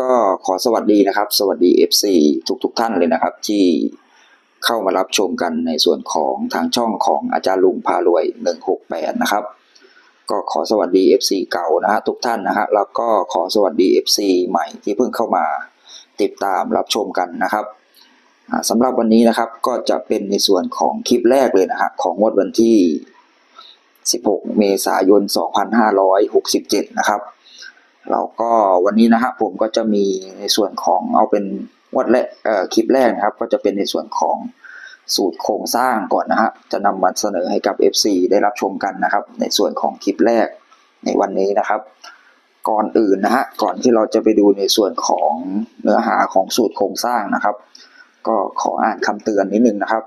ก็ขอสวัสดีนะครับ สวัสดี FC ทุกทุกๆท่านเลยนะครับ ที่เข้ามารับชมกันในส่วนของทางช่องของอาจารย์ลุงพารวย 168 นะครับ ก็ขอสวัสดี FC เก่านะฮะทุกท่านนะฮะแล้วก็ขอสวัสดี FC ใหม่ที่เพิ่งเข้ามาติดตามรับชมกันนะครับสำหรับวันนี้นะครับก็จะเป็นในส่วนของคลิปแรกเลยนะฮะของงวดวันที่ 16 เมษายน 2567 นะครับ เราก็วันนี้นะฮะผมก็จะมีในส่วนของเอาเป็นงวดแรกคลิปแรกนะครับ ก็จะเป็นในส่วนของสูตรโครงสร้างก่อนนะฮะจะนำมาเสนอให้กับ FC ได้รับชมกันนะครับ ในส่วนของคลิปแรกในวันนี้นะครับ ก่อนอื่นนะฮะก่อนที่เราจะไปดูในส่วนของเนื้อหาของสูตรโครงสร้างนะครับ ก็ขออ่านคำเตือนนิดนึงนะครับ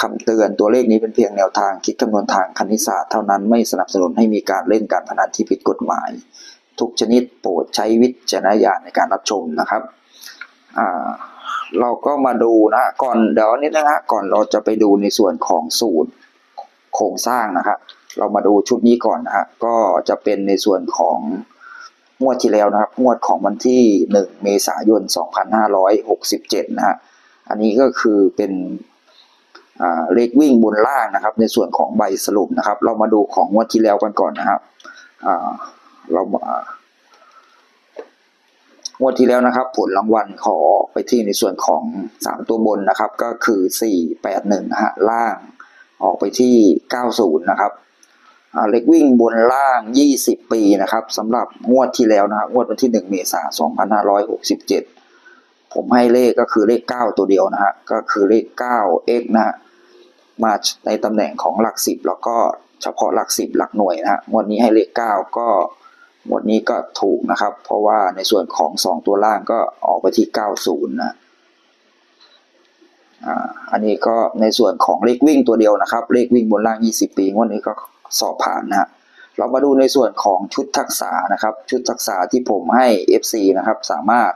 คำเตือนตัวเลขนี้เป็นเพียงแนวทางคิดคำนวณทางคณิตศาสตร์เท่านั้นไม่สนับสนุนให้มีการเล่นการพนันที่ผิดกฎหมาย ทุกชนิดโปรดใช้วิจารณญาณในการรับชมนะครับเราก็มาดูนะก่อนเดี๋ยวนิดนะฮะก่อนเราจะไปดูในส่วนของสูตรโครงสร้างนะครับเรามาดูชุดนี้ก่อนนะฮะก็จะเป็นในส่วนของงวดที่แล้วนะครับงวดของวันที่ 1 เมษายน 2567 นะฮะอันนี้ก็คือเป็นเลขวิ่งบนล่างนะครับ ในส่วนของใบสรุปนะครับ เรามาดูของงวดที่แล้วกันก่อนนะครับ เรามางวดที่แล้วนะครับ ผลรางวัลขอออกไปที่ในส่วนของสามตัวบนนะครับ ก็คือสี่แปดหนึ่งนะฮะล่างออกไปที่เก้าศูนย์นะครับเล็กวิ่งบนล่างยี่สิบปีนะครับสำหรับงวดที่แล้วนะครับงวดวันที่หนึ่งเมษายนสองพันห้าร้อยหกสิบเจ็ดผมให้เลขก็คือเลขเก้าตัวเดียวนะฮะก็คือเลขเก้า x นะฮะมาในตำแหน่งของหลักสิบแล้วก็เฉพาะหลักสิบหลักหน่วยนะฮะงวดนี้ให้เลขเก้าก็ หมวดนี้ก็ถูกนะครับ เพราะว่าในส่วนของสองตัวล่างก็ออกไปที่ 90 นะอ่าอันนี้ก็ในส่วนของเลขวิ่งตัวเดียวนะครับ เลขวิ่งบนล่าง 20 ปีงวดนี้ก็สอบผ่านนะฮะเรามาดูในส่วนของชุดทักษะนะครับ ชุดทักษะที่ผมให้ FC นะครับ สามารถ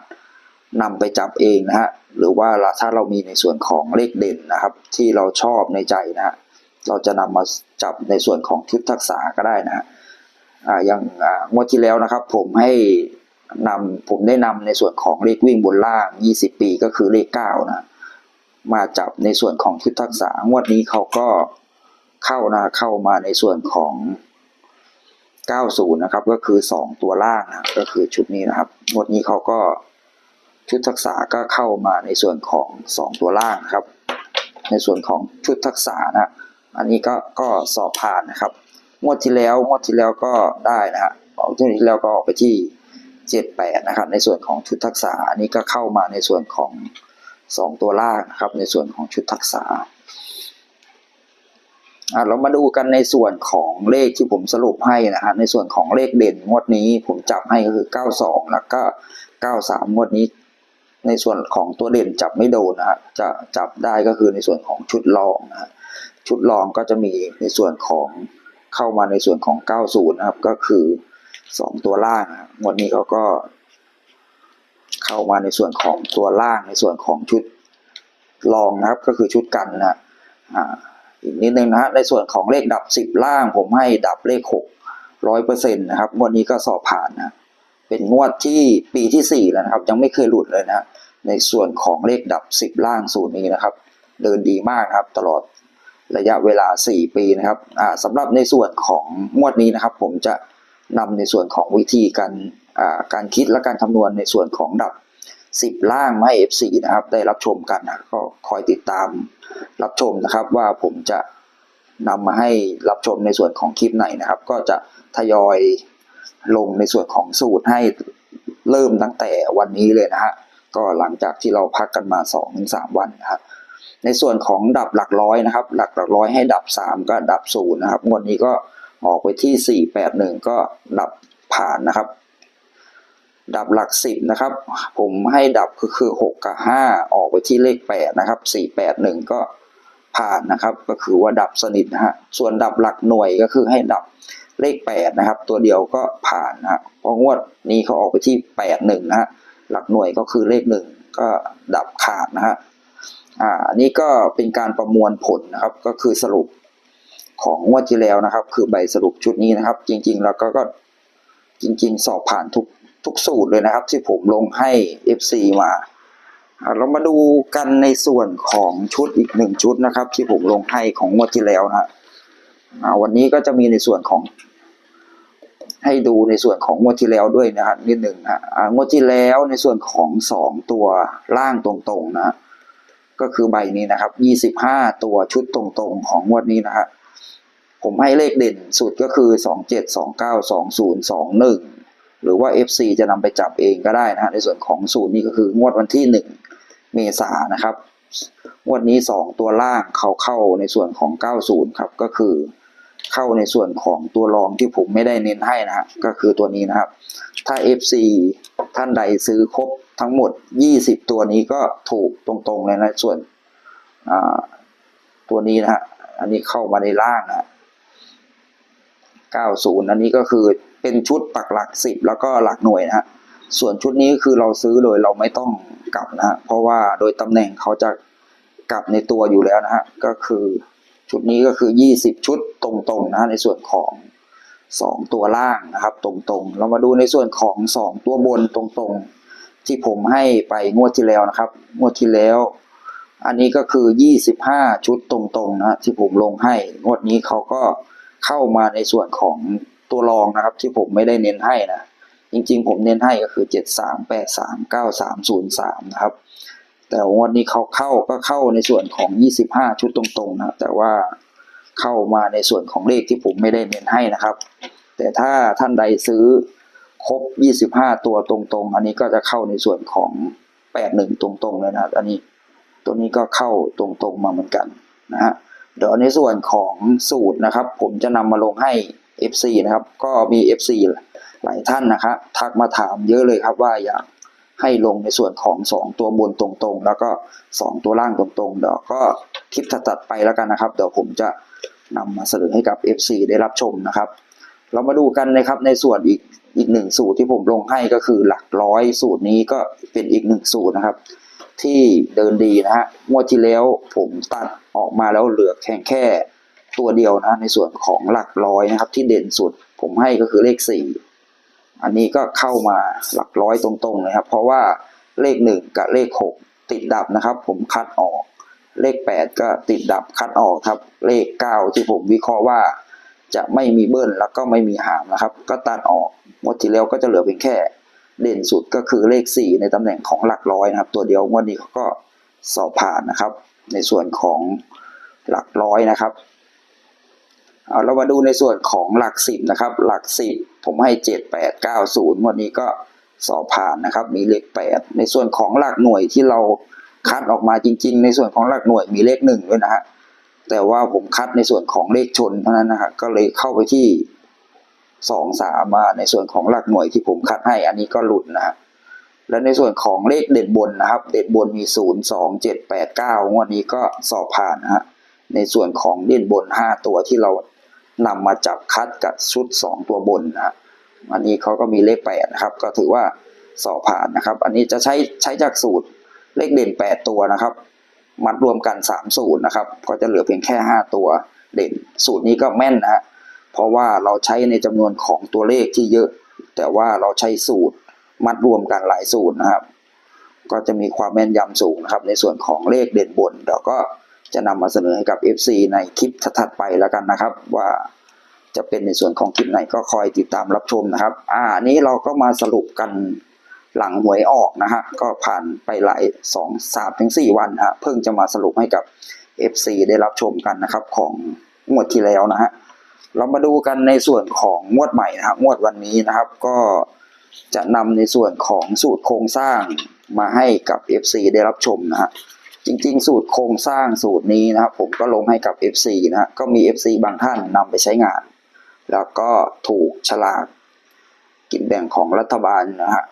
นำไปจับเองนะฮะหรือว่าถ้าเรามีในส่วนของเลขเด่นนะครับ ที่เราชอบในใจนะฮะเราจะนำมาจับในส่วนของชุดทักษะก็ได้นะฮะ อย่างงวดที่แล้วนะครับ ผมให้นำผมได้นำในส่วนของเลขวิ่งบนล่าง 20 ปีก็คือเลข 9 นะ มาจับในส่วนของชุดทักษะงวดนี้เขาก็เข้านะเข้ามาในส่วนของ 90 นะครับ ก็คือ 2 ตัวล่างนะก็คือชุดนี้นะครับงวดนี้เขาก็ชุดทักษะก็เข้ามาในส่วนของ 2 ตัวล่างนะครับ ในส่วนของชุดทักษะนะ อันนี้ก็ก็สอบผ่านนะครับ งวดที่แล้วงวดที่แล้วก็ได้นะฮะออกที่แล้วก็ออกไปที่เจ็ดแปดนะครับ ในส่วนของชุดทักษะอันนี้ก็เข้ามาในส่วนของสองตัวล่างนะครับ ในส่วนของชุดทักษะอะเรามาดูกันในส่วนของเลขที่ผมสรุปให้นะฮะในส่วนของเลขเด่นงวดนี้ผมจับให้ก็คือเก้าสองแล้วก็เก้าสามงวดนี้ ในส่วนของตัวเด่นจับไม่โดนนะฮะจะจับได้ก็คือในส่วนของชุดรองนะฮะชุดรองก็จะมีในส่วนของ เข้ามาในส่วนของ 90 นะครับ ก็คือ 2 ตัวล่างวันนี้เขาก็ เข้ามาในส่วนของตัวล่างในส่วนของชุดรองนะครับ ก็คือชุดกันนะอ่าอีกนิดนึงนะฮะในส่วนของเลขดับ 10 ล่าง ผมให้ดับเลข6ร้อยเปอร์เซ็นต์นะครับวดนี้ก็สอบผ่านนะเป็นงวดที่ปีที่ 4 แล้วนะครับ ยังไม่เคยหลุดเลยนะในส่วนของเลขดับ 10 ล่างสูตรนี้นะครับ เดินดีมากครับตลอด ระยะเวลา 4 ปีนะครับสำหรับในส่วนของงวดนี้นะครับ ผมจะนำในส่วนของวิธีการการคิดและการคำนวณในส่วนของดับ 10 ล่างไมาให้ F4 นะครับ ได้รับชมกันนะก็คอยติดตามรับชมนะครับว่าผมจะนำมาให้รับชมในส่วนของคลิปไหนนะครับ ก็จะทยอยลงในส่วนของสูตรให้เริ่มตั้งแต่วันนี้เลยนะฮะก็หลังจากที่เราพักกันมา 2-3 วันนะครับ ในส่วนของดับหลักร้อยนะครับ หลักหลักร้อยให้ดับสามก็ดับศูนย์นะครับงวดนี้ก็ออกไปที่สี่แปดหนึ่งก็ดับผ่านนะครับ ดับหลักสิบนะครับ ผมให้ดับก็คือหกกับห้าออกไปที่เลขแปดนะครับสี่แปดหนึ่งก็ผ่านนะครับ ก็คือว่าดับสนิทนะฮะส่วนดับหลักหน่วยก็คือให้ดับเลขแปดนะครับ ตัวเดียวก็ผ่านนะเพราะงวดนี้เขาออกไปที่แปดหนึ่งนะฮะหลักหน่วยก็คือเลขหนึ่งก็ดับขาดนะฮะ อ่าอันนี้ก็เป็นการประมวลผลนะครับ ก็คือสรุปของงวดที่แล้วนะครับ คือใบสรุปชุดนี้นะครับ จริง ๆ แล้วก็ก็จริง ๆ สอบผ่านทุกทุกสูตรเลยนะครับ ที่ผมลงให้ FC มาเรามาดูกันในส่วนของชุดอีกหนึ่งชุดนะครับ ที่ผมลงให้ของงวดที่แล้วนะวันนี้ก็จะมีในส่วนของ ให้ดูในส่วนของงวดที่แล้วด้วยนะครับนิดหนึ่งนะงวดที่แล้วในส่วนของสองตัวล่างตรงๆนะ ก็คือใบนี้นะครับยี่สิบห้าตัวชุดตรงๆของงวดนี้นะฮะผมให้เลขเด่นสุดก็คือสองเจ็ดสองเก้าสองศูนย์สองหนึ่งหรือว่า FC จะนำไปจับเองก็ได้นะฮะในส่วนของศูนย์นี่ก็คืองวดวันที่หนึ่งเมษานนะครับงวดนี้สองตัวล่างเขาเข้าในส่วนของเก้าศูนย์ครับก็คือเข้าในส่วนของตัวรองที่ผมไม่ได้เน้นให้นะฮะก็คือตัวนี้นะครับ ถ้า FC ท่านใดซื้อครบ ทั้งหมด 20 ตัวนี้ก็ถูกตรงๆเลยนะส่วนตัวนี้นะฮะอันนี้เข้ามาในล่างนะ90 อันนี้ก็คือเป็นชุดปักหลัก 10 แล้วก็หลักหน่วยนะฮะส่วนชุดนี้คือเราซื้อโดยเราไม่ต้องกลับนะฮะเพราะว่าโดยตำแหน่งเขาจะกลับในตัวอยู่แล้วนะฮะก็คือชุดนี้ก็คือ 20 ชุดตรงๆนะฮะในส่วนของ 2 ตัวล่างนะครับ ตรงๆ เรามาดูในส่วนของ 2 ตัวบนตรงๆ ที่ผมให้ไปงวดที่แล้วนะครับ งวดที่แล้ว อันนี้ก็คือ 25 ชุดตรงๆนะที่ผมลงให้ งวดนี้เขาก็เข้ามาในส่วนของตัวรองนะครับ ที่ผมไม่ได้เน้นให้นะ จริงๆ ผมเน้นให้ก็คือ 73 83 93 03 นะครับ แต่งวันนี้เขาเข้าก็เข้าในส่วนของ 25 ชุดตรงๆนะแต่ว่าเข้ามาในส่วนของเลขที่ผมไม่ได้เน้นให้นะครับ แต่ถ้าท่านใดซื้อ ครบ25ตัวตรงๆ อันนี้ก็จะเข้าในส่วนของ81ตรงๆเลยนะครับ อันนี้ตัวนี้ก็เข้าตรงๆมาเหมือนกันนะฮะเดี๋ยวในส่วนของสูตรนะครับ ผมจะนำมาลงให้ FC นะครับ ก็มี FC หลายท่านนะครับทักมาถามเยอะเลยครับว่าอยากให้ลงในส่วนของสองตัวบนตรงๆ แล้วก็สองตัวล่างตรงๆ เดี๋ยวก็คลิปถัดไปแล้วกันนะครับ เดี๋ยวผมจะนำมาเสนอให้กับ FC ได้รับชมนะครับ เรามาดูกันนะครับในส่วนอีก อีกหนึ่งสูตรที่ผมลงให้ก็คือหลักร้อยสูตรนี้ก็เป็นอีกหนึ่งสูตรนะครับ ที่เดินดีนะฮะงวดที่แล้วผมตัดออกมาแล้วเหลือแค่แค่ตัวเดียวนะในส่วนของหลักร้อยนะครับ ที่เด่นสุดผมให้ก็คือเลขสี่อันนี้ก็เข้ามาหลักร้อยตรงๆเลยครับ เพราะว่าเลขหนึ่งกับเลขหกติดดับนะครับ ผมคัดออก เลขแปดก็ติดดับคัดออกครับ เลขเก้าที่ผมวิเคราะห์ว่า จะไม่มีเบิ้ลแล้วก็ไม่มีหามนะครับ ก็ตัดออกงวดที่แล้วก็จะเหลือเพียงแค่เด่นสุดก็คือเลขสี่ในตำแหน่งของหลักร้อยนะครับ ตัวเดียวงวดนี้เขาก็สอบผ่านนะครับ ในส่วนของหลักร้อยนะครับเอาเรามาดูในส่วนของหลักสิบนะครับ หลักสิบผมให้เจ็ดแปดเก้าศูนย์วันนี้ก็สอบผ่านนะครับ มีเลขแปดในส่วนของหลักหน่วยที่เราคัดออกมาจริง ๆ ในส่วนของหลักหน่วยมีเลขหนึ่งด้วยนะฮะ แต่ว่าผมคัดในส่วนของเลขชนเท่านั้นนะฮะก็เลยเข้าไปที่สองสามมาในส่วนของหลักหน่วยที่ผมคัดให้อันนี้ก็หลุดนะและในส่วนของเลขเด่นบนนะครับ เด่นบนมีศูนย์สองเจ็ดแปดเก้างวดนี้ก็สอบผ่านนะฮะในส่วนของเด่นบนห้าตัวที่เรานำมาจับคัดกับชุด2ตัวบนนะฮะอันนี้เขาก็มีเลข8นะครับ ก็ถือว่าสอบผ่านนะครับ อันนี้จะใช้ใช้จากสูตรเลขเด่น8ตัวนะครับ มัดรวมกัน3สูตรนะครับ ก็จะเหลือเพียงแค่ 5 ตัวเด่น สูตรนี้ก็แม่นนะฮะเพราะว่าเราใช้ในจำนวนของตัวเลขที่เยอะ แต่ว่าเราใช้สูตรมัดรวมกันหลายสูตรนะครับ ก็จะมีความแม่นยำสูงนะครับ ในส่วนของเลขเด่นบนเดี๋ยวก็จะนำมาเสนอให้กับ FC ในคลิปถัดไปแล้วกันนะครับ ว่าจะเป็นในส่วนของคลิปไหนก็คอยติดตามรับชมนะครับ อ่านี้เราก็มาสรุปกัน หลังหวยออกนะฮะก็ผ่านไปหลายสองสามถึงสี่วันฮะเพิ่งจะมาสรุปให้กับ FC ได้รับชมกันนะครับของงวดที่แล้วนะฮะเรามาดูกันในส่วนของงวดใหม่นะครับงวดวันนี้นะครับก็จะนำในส่วนของสูตรโครงสร้างมาให้กับ FC ได้รับชมนะฮะจริงๆ สูตรโครงสร้างสูตรนี้นะครับผมก็ลงให้กับ FC นะฮะก็มี FC บางท่านนำไปใช้งาน แล้วก็ถูกฉลากกินแบ่งของรัฐบาลนะฮะ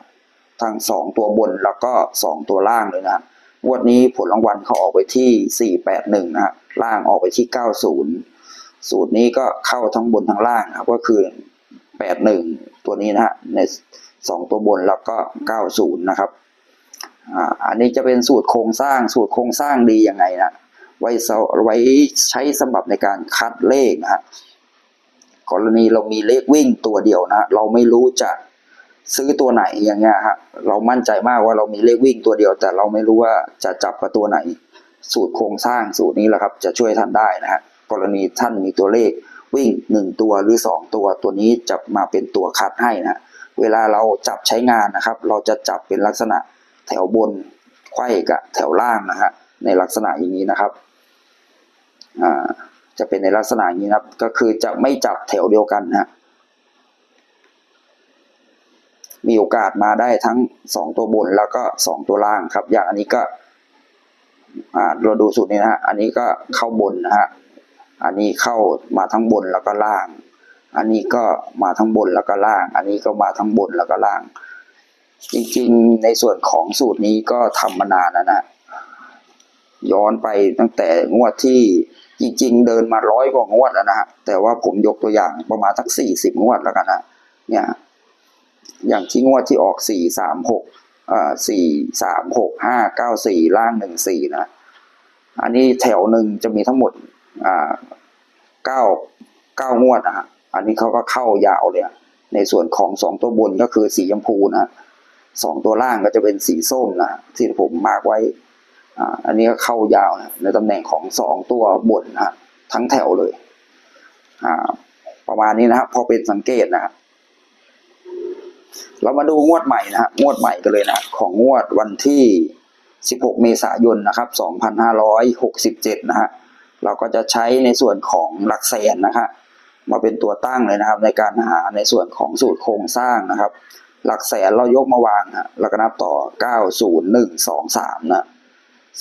ทั้งสองตัวบนแล้วก็สองตัวล่างเลยนะงวดนี้ผลรางวัลเขาออกไปที่ 481นะฮะล่างออกไปที่ 90 สูตรนี้ก็เข้าทั้งบนทั้งล่างนะครับก็คือ 81 ตัวนี้นะฮะในสองตัวบนแล้วก็ 90 นะครับอ่าอันนี้จะเป็นสูตรโครงสร้างสูตรโครงสร้างดียังไงนะไว้ไว้ใช้สำหรับในการคัดเลขนะฮะกรณีเรามีเลขวิ่งตัวเดียวนะ เราไม่รู้จะ ซื้อตัวไหนอย่างเงี้ยฮะเรามั่นใจมากว่าเรามีเลขวิ่งตัวเดียว แต่เราไม่รู้ว่าจะจับกับตัวไหน สูตรโครงสร้างสูตรนี้แหละครับ จะช่วยท่านได้นะฮะกรณีท่านมีตัวเลขวิ่งหนึ่งตัวหรือสองตัวตัวนี้จะมาเป็นตัวคัดให้นะเวลาเราจับใช้งานนะครับ เราจะจับเป็นลักษณะแถวบนไขว้กับแถวล่างนะฮะในลักษณะอย่างนี้นะครับอ่าจะเป็นในลักษณะอย่างนี้นะครับ ก็คือจะไม่จับแถวเดียวกันนะฮะ มีโอกาสมาได้ทั้งสองตัวบนแล้วก็สองตัวล่างครับ อย่างอันนี้ก็เราดูสูตรนี้นะฮะอันนี้ก็เข้าบนนะฮะอันนี้เข้ามาทั้งบนแล้วก็ล่าง อันนี้ก็มาทั้งบนแล้วก็ล่าง อันนี้ก็มาทั้งบนแล้วก็ล่าง จริงๆในส่วนของสูตรนี้ก็ทำมานานแล้วนะย้อนไปตั้งแต่งวดที่จริง ๆ เดินมาร้อยกว่างวดแล้วนะฮะแต่ว่าผมยกตัวอย่างประมาณสักสี่สิบงวดแล้วกันนะเนี่ย อย่างที่งวดที่ออกสี่สามหกอ่าสี่สามหกห้าเก้าสี่ล่างหนึ่งสี่นะ อันนี้แถวหนึ่งจะมีทั้งหมดอ่าเก้าเก้างวดนะฮะอันนี้เขาก็เข้ายาวเลยในส่วนของสองตัวบนก็คือสีชมพูนะสองตัวล่างก็จะเป็นสีส้มนะที่ผมมาร์กไว้อ่าอันนี้ก็เข้ายาวนะในตำแหน่งของสองตัวบนนะฮะทั้งแถวเลยอ่าประมาณนี้นะครับพอเป็นสังเกตนะครับ เรามาดูงวดใหม่นะฮะงวดใหม่กันเลยนะของงวดวันที่ 16 เมษายนนะครับ 2567 นะฮะเราก็จะใช้ในส่วนของหลักแสนนะฮะมาเป็นตัวตั้งเลยนะครับ ในการหาในส่วนของสูตรโครงสร้างนะครับ หลักแสนเรายกมาวางฮะแล้วก็นับต่อ 90123 นะ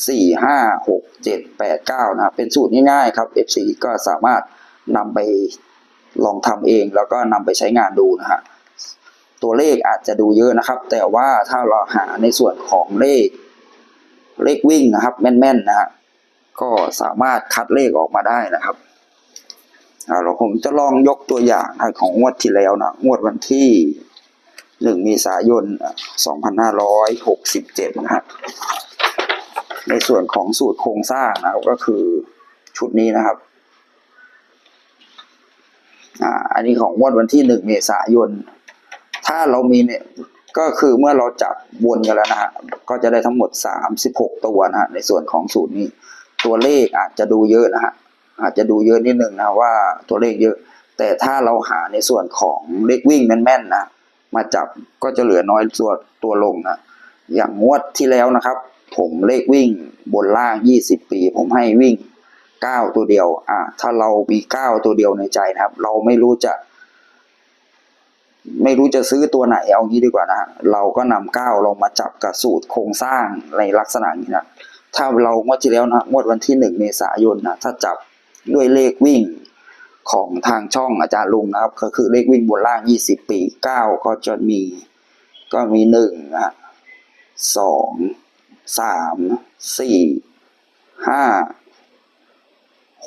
4 5 6 7 8 9นะเป็นสูตรง่ายๆครับ FC ก็สามารถนำไปลองทำเองแล้วก็นำไปใช้งานดูนะฮะ ตัวเลขอาจจะดูเยอะนะครับ แต่ว่าถ้าเราหาในส่วนของเลข เลขวิ่งนะครับ แม่นๆนะฮะก็สามารถคัดเลขออกมาได้นะครับอ่าเราผมจะลองยกตัวอย่างของงวดที่แล้วนะงวดวันที่หนึ่งเมษายนสองพันห้าร้อยหกสิบเจ็ดนะฮะในส่วนของสูตรโครงสร้างนะก็คือชุดนี้นะครับอ่าอันนี้ของงวดวันที่หนึ่งเมษายน ถ้าเรามีเนี่ยก็คือเมื่อเราจับวนกันแล้วนะฮะก็จะได้ทั้งหมดสามสิบหกตัวนะฮะในส่วนของสูตรนี้ ตัวเลขอาจจะดูเยอะนะฮะอาจจะดูเยอะนิดนึงนะว่าตัวเลขเยอะ แต่ถ้าเราหาในส่วนของเลขวิ่งแม่นๆนะมาจับก็จะเหลือน้อยตัวนตัวลงนะอย่างงวดที่แล้วนะครับ ผมเลขวิ่งบนล่างยี่สิบปี ผมให้วิ่งเก้าตัวเดียวอ่าถ้าเรามีเก้าตัวเดียวในใจนะครับ เราไม่รู้จะ ไม่รู้จะซื้อตัวไหนเอางี้ดีกว่านะเราก็นำก้าวลงมาจับกับสูตรโครงสร้างในลักษณะนี้นะถ้าเรางวดที่แล้วนะงวดวันที่หนึ่งเมษายนนะถ้าจับด้วยเลขวิ่งของทางช่องอาจารย์ลุงนะครับ ก็คือเลขวิ่งบนล่างยี่สิบปีเก้าก็จะมี ก็มีหนึ่งนะสองสามสี่ห้า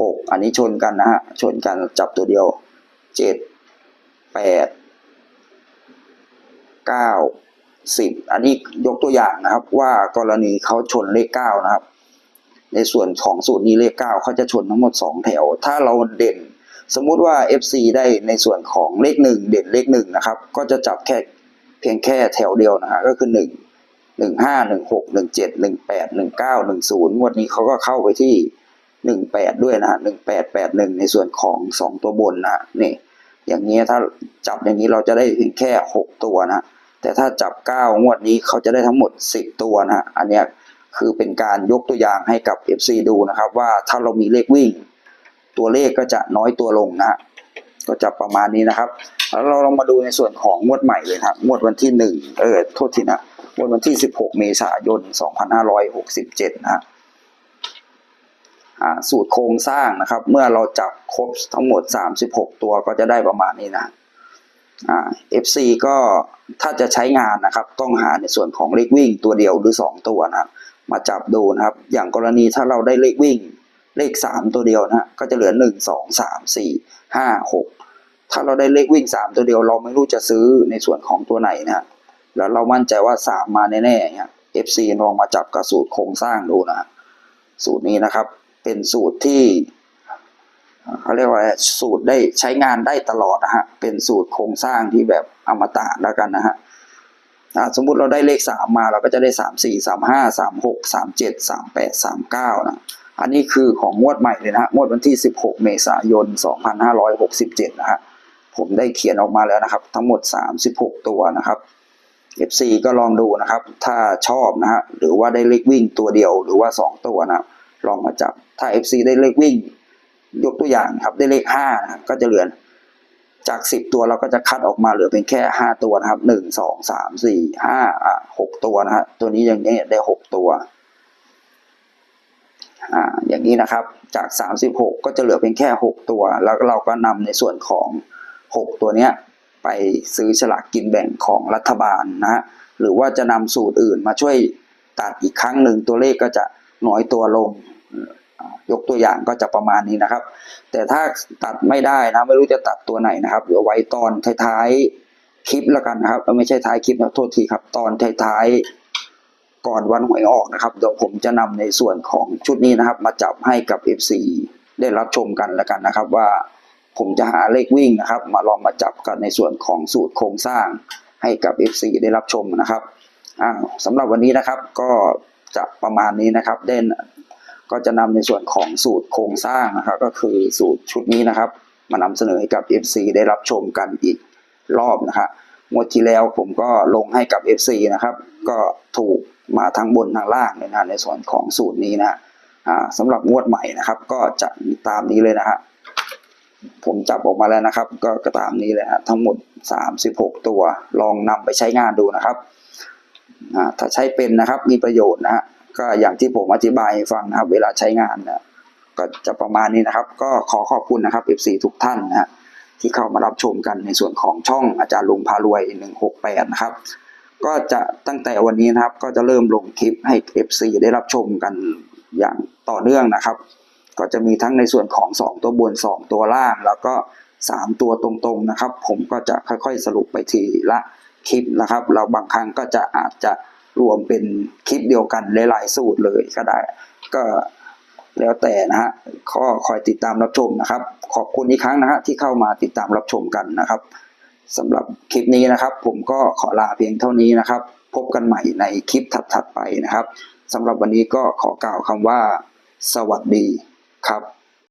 หกอันนี้ชนกันนะฮะ ชนกันจับตัวเดียวเจ็ดแปด เก้าสิบอันนี้ยกตัวอย่างนะครับ ว่ากรณีเขาชนเลขเก้านะครับ ในส่วนของสูตรนี้เลขเก้าเขาจะชนทั้งหมดสองแถว ถ้าเราเด่น สมมุติว่า FC ได้ในส่วนของเลขหนึ่งเด่นเลขหนึ่งนะครับ ก็จะจับแค่เพียงแค่แถวเดียวนะฮะก็คือหนึ่งหนึ่งห้าหนึ่งหกหนึ่งเจ็ดหนึ่งแปดหนึ่งเก้าหนึ่งศูนย์งวดนี้เขาก็เข้าไปที่หนึ่งแปดด้วยนะหนึ่งแปดแปดหนึ่งในส่วนของสองตัวบนนะนี่ อย่างนี้ถ้าจับอย่างนี้เราจะได้เพียงแค่หกตัวนะ แต่ถ้าจับเก้างวดนี้เขาจะได้ทั้งหมดสิบตัวนะอันเนี้ยคือเป็นการยกตัวอย่างให้กับ FC ดูนะครับ ว่าถ้าเรามีเลขวิ่ง ตัวเลขก็จะน้อยตัวลงนะก็จะประมาณนี้นะครับ แล้วเราลองมาดูในส่วนของงวดใหม่เลยนะครับงวดวันที่หนึ่งเออโทษทีนะงวดวันที่สิบหกเมษายนสองพันห้าร้อยหกสิบเจ็ดนะสูตรโครงสร้างนะครับ เมื่อเราจับครบทั้งหมด 36 ตัวก็จะได้ประมาณนี้นะ อ่า FC ก็ถ้าจะใช้งานนะครับ ต้องหาในส่วนของเลขวิ่งตัวเดียวหรือ 2 ตัวนะครับ มาจับดูนะครับ อย่างกรณีถ้าเราได้เลขวิ่งเลข 3 ตัวเดียวนะก็จะเหลือ 1 2 3 4 5 6 ถ้าเราได้เลขวิ่ง 3 ตัวเดียว เราไม่รู้จะซื้อในส่วนของตัวไหนนะแล้วเรามั่นใจว่า 3 มาแน่ๆเนี่ย FC ลองมาจับกับสูตรโครงสร้างดูนะ สูตรนี้นะครับ เป็นสูตรที่ เขาเรียกว่าสูตรได้ใช้งานได้ตลอดนะฮะเป็นสูตรโครงสร้างที่แบบอมตะแล้วกันนะฮะสมมุติเราได้เลขสามมาเราก็จะได้สามสี่สามห้าสามหกสามเจ็ดสามแปดสามเก้านะอันนี้คือของงวดใหม่เลยนะฮะงวดวันที่สิบหกเมษายนสองพันห้าร้อยหกสิบเจ็ดนะฮะผมได้เขียนออกมาแล้วนะครับ ทั้งหมดสามสิบหกตัวนะครับ FC ก็ลองดูนะครับ ถ้าชอบนะฮะหรือว่าได้เลขวิ่งตัวเดียวหรือว่าสองตัวนะลองมาจับถ้า FC ได้เลขวิ่ง ยกตัวอย่างครับได้เลขห้านะครับก็จะเหลือจากสิบตัวเราก็จะคัดออกมาเหลือเป็นแค่ห้าตัวนะครับหนึ่งสองสามสี่ห้าอะหกตัวนะฮะตัวนี้อย่างนี้ได้หกตัวอ่าอย่างนี้นะครับจากสามสิบหกก็จะเหลือเป็นแค่หกตัว แล้วเราก็นำในส่วนของหกตัวเนี้ยไปซื้อฉลากกินแบ่งของรัฐบาลนะฮะหรือว่าจะนำสูตรอื่นมาช่วยตัดอีกครั้งหนึ่งตัวเลขก็จะน้อยตัวลง ยกตัวอย่างก็จะประมาณนี้นะครับ แต่ถ้าตัดไม่ได้นะไม่รู้จะตัดตัวไหนนะครับเดี๋ยวไว้ตอนท้ายๆคลิปแล้วกันนะครับ ไม่ใช่ท้ายคลิปนะโทษทีครับ ตอนท้ายๆก่อนวันหวยออกนะครับเดี๋ยวผมจะนำในส่วนของชุดนี้นะครับ มาจับให้กับ FC ได้รับชมกันแล้วกันนะครับ ว่าผมจะหาเลขวิ่งนะครับ มาลองมาจับกันในส่วนของสูตรโครงสร้างให้กับ FC ได้รับชมนะครับอ่าสำหรับวันนี้นะครับก็จะประมาณนี้นะครับเด่น ก็จะนำในส่วนของสูตรโครงสร้างนะครับ ก็คือสูตรชุดนี้นะครับ มานำเสนอให้กับ FC ได้รับชมกันอีกรอบนะครับงวดที่แล้วผมก็ลงให้กับ FC นะครับ ก็ถูกมาทั้งบนทั้งล่างเลยนะในส่วนของสูตรนี้นะสำหรับงวดใหม่นะครับ ก็จะตามนี้เลยนะฮะผมจับออกมาแล้วนะครับ ก็กตามนี้เลยฮะทั้งหมด 36 ตัว ลองนำไปใช้งานดูนะครับถ้าใช้เป็นนะครับมีประโยชน์นะฮะ ก็อย่างที่ผมอธิบายให้ฟังนะครับ เวลาใช้งานนะก็จะประมาณนี้นะครับ ก็ขอขอบคุณนะครับ FC ทุกท่านนะฮะที่เข้ามารับชมกันในส่วนของช่องอาจารย์ลุงพารวย 168 นะครับ ก็จะตั้งแต่วันนี้นะครับ ก็จะเริ่มลงคลิปให้ FC ได้รับชมกันอย่างต่อเนื่องนะครับ ก็จะมีทั้งในส่วนของ 2 ตัวบน 2 ตัวล่าง แล้วก็ 3 ตัวตรงๆนะครับ ผมก็จะค่อยๆสรุปไปทีละคลิปนะครับ เราบางครั้งก็จะอาจจะ รวมเป็นคลิปเดียวกันหลายๆสูตรเลยก็ได้ ก็แล้วแต่นะฮะข้อคอยติดตามรับชมนะครับ ขอบคุณอีกครั้งนะฮะที่เข้ามาติดตามรับชมกันนะครับสำหรับคลิปนี้นะครับ ผมก็ขอลาเพียงเท่านี้นะครับ พบกันใหม่ในคลิปถัดๆไปนะครับสำหรับวันนี้ก็ขอกล่าวคำว่า สวัสดีครับ